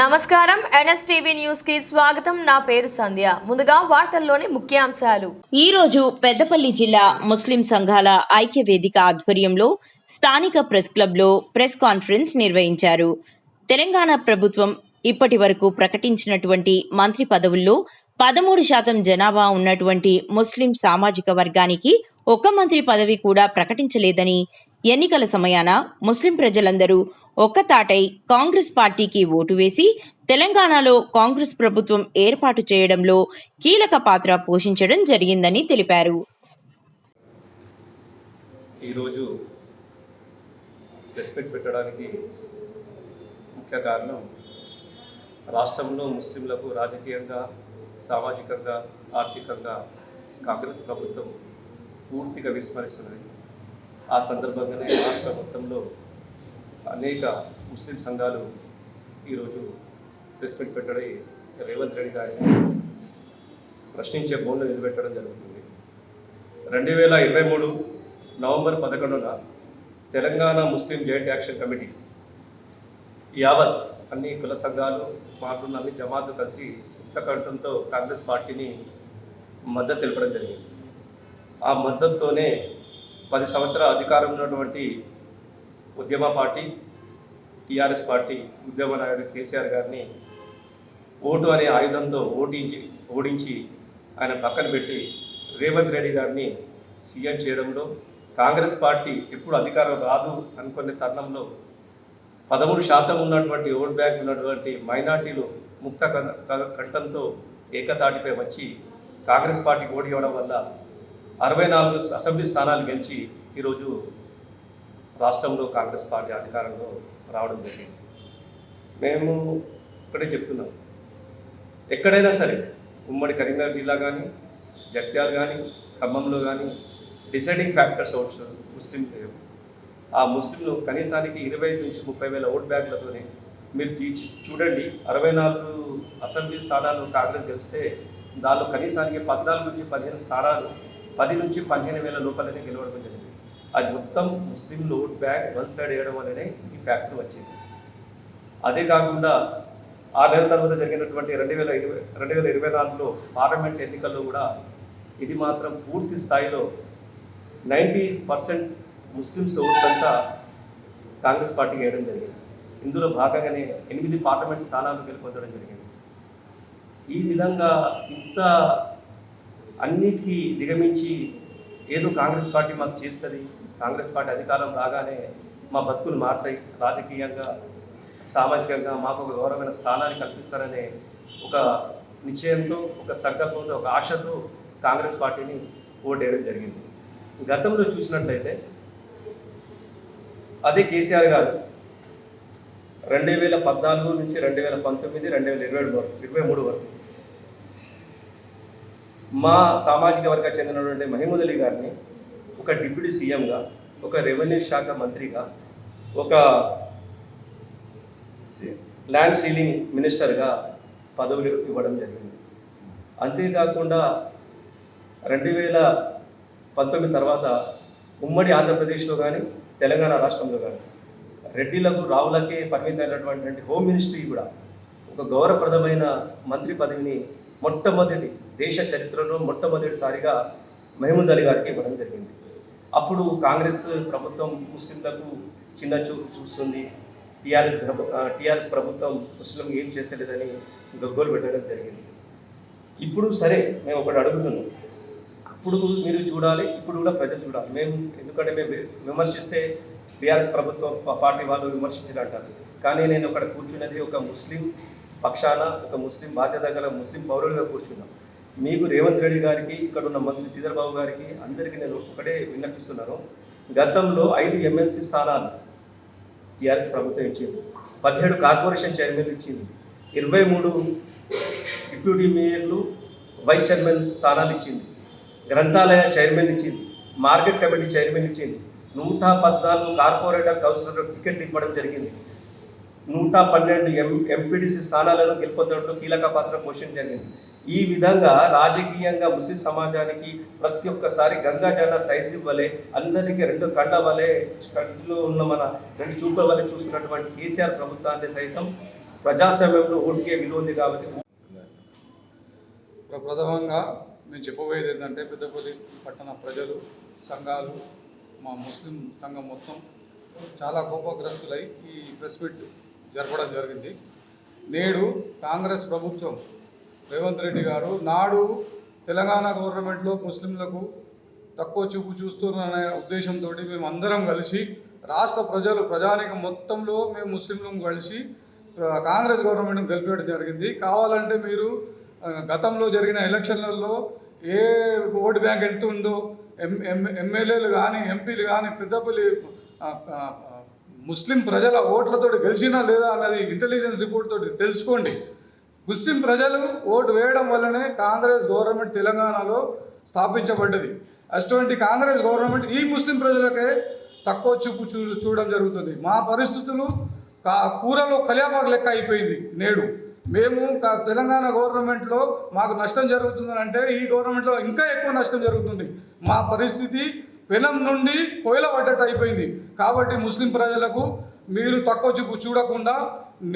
నమస్కారం. ఎన్ఎస్టీవీ న్యూస్కి స్వాగతం. నా పేరు సంధ్య. ముందుగా వార్తల్లోని ముఖ్యాంశాలు. ఈ రోజు పెద్దపల్లి జిల్లా ముస్లిం సంఘాల ఐక్య వేదిక ఆధ్వర్యంలో స్థానిక ప్రెస్ క్లబ్లో ప్రెస్ కాన్ఫరెన్స్ నిర్వహించారు. తెలంగాణ ప్రభుత్వం ఇప్పటి వరకు ప్రకటించినటువంటి మంత్రి పదవుల్లో పదమూడు శాతం జనాభా ఉన్నటువంటి ముస్లిం సామాజిక వర్గానికి ఒక మంత్రి పదవి కూడా ప్రకటించలేదని ఎన్నికల సమయాన ముస్లిం ప్రజలందరూ ఒక్కతాటై కాంగ్రెస్ పార్టీకి ఓటు వేసి తెలంగాణలో కాంగ్రెస్ ప్రభుత్వం ఏర్పాటు చేయడంలో కీలక పాత్ర పోషించడం జరిగిందని తెలిపారు. ఈరోజు రెస్పెక్ట్ పెట్టడానికి ముఖ్య కారణం రాష్ట్రంలో ముస్లింలకు రాజకీయంగా సామాజికంగా ఆర్థికంగా కాంగ్రెస్ ప్రభుత్వం పూర్తిగా విస్మరిస్తున్నది. ఆ సందర్భంగానే రాష్ట్ర మొత్తంలో అనేక ముస్లిం సంఘాలు ఈరోజు రెస్పెక్ట్ పెట్టడం రేవంత్ రెడ్డి గారిని ప్రశ్నించే బోన్లు నిలబెట్టడం జరుగుతుంది. రెండు వేల ఇరవై మూడు నవంబర్ పదకొండున Telangana Muslim joint action committee యావత్ అన్ని కుల సంఘాలు మాకున్న అన్ని జమాతు కలిసి కంఠంతో కాంగ్రెస్ పార్టీని మద్దతు తెలపడం జరిగింది. ఆ మద్దతుతోనే పది సంవత్సరాల అధికారం ఉన్నటువంటి ఉద్యమ పార్టీ టీఆర్ఎస్ పార్టీ ఉద్యమ నాయుడు కేసీఆర్ గారిని ఓటు అనే ఆయుధంతో ఓటించి ఓడించి ఆయన పక్కన పెట్టి రేవంత్ రెడ్డి గారిని సీఎం చేయడంలో కాంగ్రెస్ పార్టీ ఎప్పుడు అధికారం రాదు అనుకునే తరుణంలో పదమూడు శాతం ఉన్నటువంటి ఓట్ బ్యాంక్ ఉన్నటువంటి మైనార్టీలు ముక్త క- కంఠంతో ఏకతాటిపై వచ్చి కాంగ్రెస్ పార్టీకి ఓడి ఇవ్వడం వల్ల అరవై నాలుగు అసెంబ్లీ స్థానాలు గెలిచి ఈరోజు రాష్ట్రంలో కాంగ్రెస్ పార్టీ అధికారంలో రావడం జరిగింది. మేము ఇక్కడే చెప్తున్నాం. ఎక్కడైనా సరే ఉమ్మడి కరీంనగర్ జిల్లా కానీ జగిత్యాల కానీ ఖమ్మంలో కానీ డిసైడింగ్ ఫ్యాక్టర్స్ ఓట్స్ ముస్లిం ఆ ముస్లింలు కనీసానికి ఇరవై నుంచి ముప్పై వేల ఓట్ బ్యాంకులతోనే మీరు తీర్చి చూడండి అరవై నాలుగు అసెంబ్లీ స్థానాలు కాంగ్రెస్ గెలిస్తే దానిలో కనీసానికి పద్నాలుగు నుంచి పదిహేను స్థానాలు పది నుంచి పదిహేను వేల లోపలనే గెలవడం జరిగింది. అది మొత్తం ముస్లింలు ఓట్ బ్యాంక్ వన్ సైడ్ వేయడం వల్లనే ఈ ఫ్యాక్టర్ వచ్చింది. అదే కాకుండా ఆ నెల తర్వాత జరిగినటువంటి రెండు వేల ఇరవై రెండు వేల ఇరవై నాలుగులో పార్లమెంట్ ఎన్నికల్లో కూడా ఇది మాత్రం పూర్తి స్థాయిలో నైంటీ పర్సెంట్ ముస్లిమ్స్ ఓట్లంతా కాంగ్రెస్ పార్టీకి వేయడం జరిగింది. ఇందులో భాగంగానే ఎనిమిది పార్లమెంట్ స్థానాలు గెలుపొందడం జరిగింది. ఈ విధంగా ఇంత అన్నిటికీ దిగమించి ఏదో కాంగ్రెస్ పార్టీ మాకు చేస్తుంది కాంగ్రెస్ పార్టీ అధికారం రాగానే మా బతుకులు మారుతాయి. రాజకీయంగా సామాజికంగా మాకు ఒక గౌరవమైన స్థానాన్ని కల్పిస్తారనే ఒక నిశ్చయంతో ఒక సంకల్పంతో ఒక ఆశతో కాంగ్రెస్ పార్టీని ఓటేయడం జరిగింది. గతంలో చూసినట్లయితే అదే కేసీఆర్ గారు రెండు వేల పద్నాలుగు నుంచి రెండు వేల పంతొమ్మిది రెండు వేల ఇరవై మూడు ఇరవై మూడు వరకు మా సామాజిక వర్గానికి చెందినటువంటి మహమూద్ గారిని ఒక డిప్యూటీ సీఎంగా ఒక రెవెన్యూ శాఖ మంత్రిగా ఒక ల్యాండ్ సీలింగ్ మినిస్టర్గా పదవులు ఇవ్వడం జరిగింది. అంతేకాకుండా రెండు వేల పంతొమ్మిది తర్వాత ఉమ్మడి ఆంధ్రప్రదేశ్లో కానీ తెలంగాణ రాష్ట్రంలో కానీ రెడ్డిలకు రావులకే పరిమితమైనటువంటి హోమ్ మినిస్ట్రీ కూడా ఒక గౌరవప్రదమైన మంత్రి పదవిని మొట్టమొదటి దేశ చరిత్రలో మొట్టమొదటిసారిగా మహమూద్ అలీ గారికి ఇవ్వడం జరిగింది. అప్పుడు కాంగ్రెస్ ప్రభుత్వం ముస్లింలకు చిన్న చూపు చూస్తుంది. టీఆర్ఎస్ టీఆర్ఎస్ ప్రభుత్వం ముస్లిం ఏం చేసలేదని గగ్గోలు పెట్టడం జరిగింది. ఇప్పుడు సరే మేము ఒకటి అడుగుతున్నాం. అప్పుడు మీరు చూడాలి ఇప్పుడు కూడా ప్రజలు చూడాలి. మేము ఎందుకంటే మేము విమర్శిస్తే టీఆర్ఎస్ ప్రభుత్వం పార్టీ వాళ్ళు విమర్శించినట్టారు కానీ నేను అక్కడ కూర్చున్నది ఒక ముస్లిం పక్షాన ఒక ముస్లిం బాధ్యత గల ముస్లిం పౌరుడిగా కూర్చున్నాం. మీకు రేవంత్ రెడ్డి గారికి ఇక్కడ ఉన్న మంత్రి శ్రీధర్బాబు గారికి అందరికీ నేను ఒకటే విన్నపిస్తున్నాను. గతంలో ఐదు ఎమ్మెల్సీ స్థానాలు టీఆర్ఎస్ ప్రభుత్వం ఇచ్చింది. పదిహేడు కార్పొరేషన్ చైర్మన్లు ఇచ్చింది. ఇరవై మూడు డిప్యూటీ మేయర్లు వైస్ చైర్మన్ స్థానాలు ఇచ్చింది. గ్రంథాలయ చైర్మన్ ఇచ్చింది. మార్కెట్ కమిటీ చైర్మన్ ఇచ్చింది. నూట పద్నాలుగు కార్పొరేటర్ కౌన్సిలర్ టికెట్ ఇవ్వడం జరిగింది. నూట పన్నెండు ఎం ఎంపీడీసీ స్థానాలను గెలుపొందడంలో కీలక పాత్ర పోషించడం జరిగింది. ఈ విధంగా రాజకీయంగా ముస్లిం సమాజానికి ప్రతి ఒక్కసారి గంగా జన తైసిబ్ వలె అందరికీ రెండు కళ్ళ వలె కంటిలో ఉన్న మన రెండు చూపుల వలె చూసుకున్నటువంటి కేసీఆర్ ప్రభుత్వాన్ని సైతం ప్రజాస్వామ్యంలో ఓటుకే విలువ ఉంది కాబట్టి ప్రథమంగా నేను చెప్పబోయేది ఏంటంటే పెద్దపల్లి పట్టణ ప్రజలు సంఘాలు మా ముస్లిం సంఘం మొత్తం చాలా కోపగ్రస్తులై ఈ ప్రెస్ మీట్ జరపడం జరిగింది. నేడు కాంగ్రెస్ ప్రభుత్వం రేవంత్ రెడ్డి గారు నాడు తెలంగాణ గవర్నమెంట్లో ముస్లింలకు తక్కువ చూపు చూస్తున్నారనే ఉద్దేశంతో మేము అందరం కలిసి రాష్ట్ర ప్రజలు ప్రజానికం మొత్తంలో మేము ముస్లింలు కలిసి కాంగ్రెస్ గవర్నమెంట్ని గెలిపేయడం జరిగింది. కావాలంటే మీరు గతంలో జరిగిన ఎలక్షన్లలో ఏ ఓటు బ్యాంక్ ఎంత ఉందో ఎం ఎం ఎమ్మెల్యేలు కానీ ఎంపీలు కానీ పెద్దపల్లి ముస్లిం ప్రజల ఓట్లతో గెలిచినా లేదా అన్నది ఇంటెలిజెన్స్ రిపోర్ట్ తోటి తెలుసుకోండి. ముస్లిం ప్రజలు ఓటు వేయడం వల్లనే కాంగ్రెస్ గవర్నమెంట్ తెలంగాణలో స్థాపించబడ్డది. అటువంటి కాంగ్రెస్ గవర్నమెంట్ ఈ ముస్లిం ప్రజలకే తక్కువ చూపు చూ చూడడం జరుగుతుంది. మా పరిస్థితులు కా కూరలో కళ్యామాకు లెక్క అయిపోయింది నేడు. మేము తెలంగాణ గవర్నమెంట్లో మాకు నష్టం జరుగుతుందని అంటే ఈ గవర్నమెంట్లో ఇంకా ఎక్కువ నష్టం జరుగుతుంది. మా పరిస్థితి పెనం నుండి కోయిల పడ్డట్టు అయిపోయింది. కాబట్టి ముస్లిం ప్రజలకు మీరు తక్కువ చూపు చూడకుండా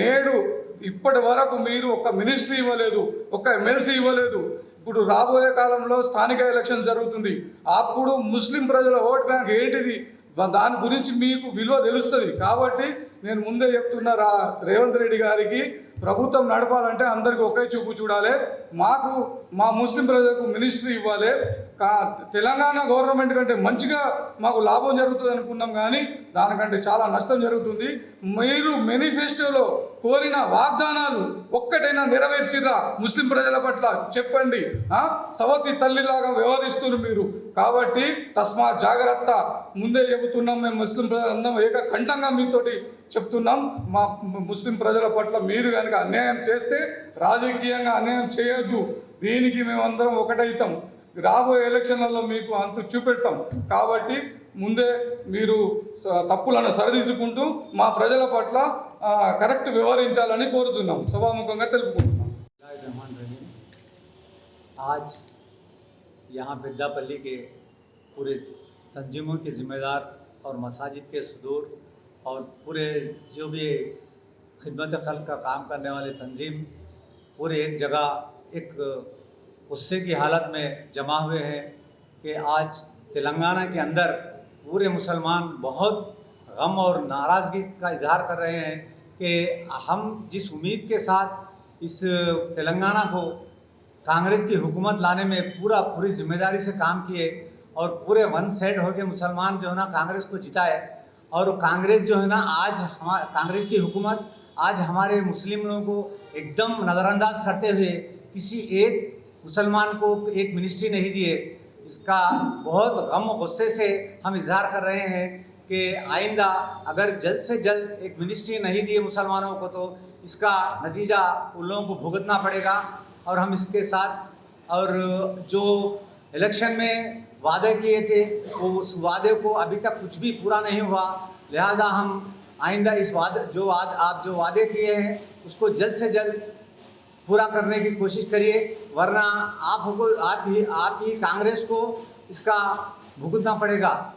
నేడు ఇప్పటి వరకు మీరు ఒక మినిస్ట్రీ ఇవ్వలేదు ఒక ఎమ్మెల్సీ ఇవ్వలేదు. ఇప్పుడు రాబోయే కాలంలో స్థానిక ఎలక్షన్స్ జరుగుతుంది. అప్పుడు ముస్లిం ప్రజల ఓట్ బ్యాంక్ ఏంటిది? దాని గురించి మీకు విలువ తెలుస్తుంది. కాబట్టి నేను ముందే చెప్తున్నా రా రేవంత్ రెడ్డి గారికి ప్రభుత్వం నడపాలంటే అందరికీ ఒకే చూపు చూడాలి. మాకు మా ముస్లిం ప్రజలకు మినిస్ట్రీ ఇవ్వాలి. కా తెలంగాణ గవర్నమెంట్ కంటే మంచిగా మాకు లాభం జరుగుతుంది అనుకున్నాం కానీ దానికంటే చాలా నష్టం జరుగుతుంది. మీరు మేనిఫెస్టోలో కోరిన వాగ్దానాలు ఒక్కటైనా నెరవేర్చిర్రా ముస్లిం ప్రజల పట్ల? చెప్పండి. సవతి తల్లిలాగా వ్యవహరిస్తున్నారు మీరు. కాబట్టి తస్మా జాగ్రత్త. ముందే చెబుతున్నాం మేము ముస్లిం ప్రజలందరం ఏక కంఠంగా మీతోటి చెప్తున్నాం మా ముస్లిం ప్రజల పట్ల మీరు కనుక అన్యాయం చేస్తే రాజకీయంగా అన్యాయం చేయొద్దు దీనికి మేమందరం ఒకటైతాం రాబోయే ఎలక్షన్లలో మీకు అంతు చూపెడతాం కాబట్టి ముందే మీరు స- తప్పులను సరిదిద్దుకుంటూ మా ప్రజల పట్ల ఆ, కరెక్ట్ వ్యవహరించాలని కోరుతున్నాం సభాముఖంగా తెలుపుకుంటున్నాం रहमान रहीम आज यहाँ पेद्दापल्ली के पूरे तंजीमों के ज़िम्मेदार और मसाजिद के सदूर और पूरे जो भी खिदमत खल का काम करने वाले तंजीम पूरे एक जगह, एक गुस्से की हालत में जमा हुए हैं कि आज तेलंगाना के अंदर पूरे मुसलमान बहुत गम और नाराज़गी का इजहार कर रहे हैं कि हम जिस उम्मीद के साथ इस तेलंगाना को कांग्रेस की हुकूमत लाने में पूरा, पूरी ज़िम्मेदारी से काम किए और पूरे वन साइड होकर मुसलमान जो है ना कांग्रेस को जिताए और कांग्रेस जो है ना, आज हमारे, कांग्रेस की हुकूमत आज हमारे मुस्लिम लोगों को एकदम नज़रअंदाज करते हुए किसी एक मुसलमान को एक मिनिस्ट्री नहीं दिए। इसका बहुत गम गुस्से से हम इजहार कर रहे हैं कि आइंदा अगर जल्द से जल्द एक मिनिस्ट्री नहीं दिए मुसलमानों को तो इसका नतीजा उन लोगों को भुगतना पड़ेगा। और हम इसके साथ और जो इलेक्शन में वादे किए थे, वो उस वादे को अभी तक कुछ भी पूरा नहीं हुआ। लिहाजा हम आइंदा इस वादे, जो वाद, आप जो वादे किए हैं, उसको जल्द से जल्द पूरा करने की कोशिश करिए, वरना आप आप ही आप ही कांग्रेस को इसका भुगतना पड़ेगा।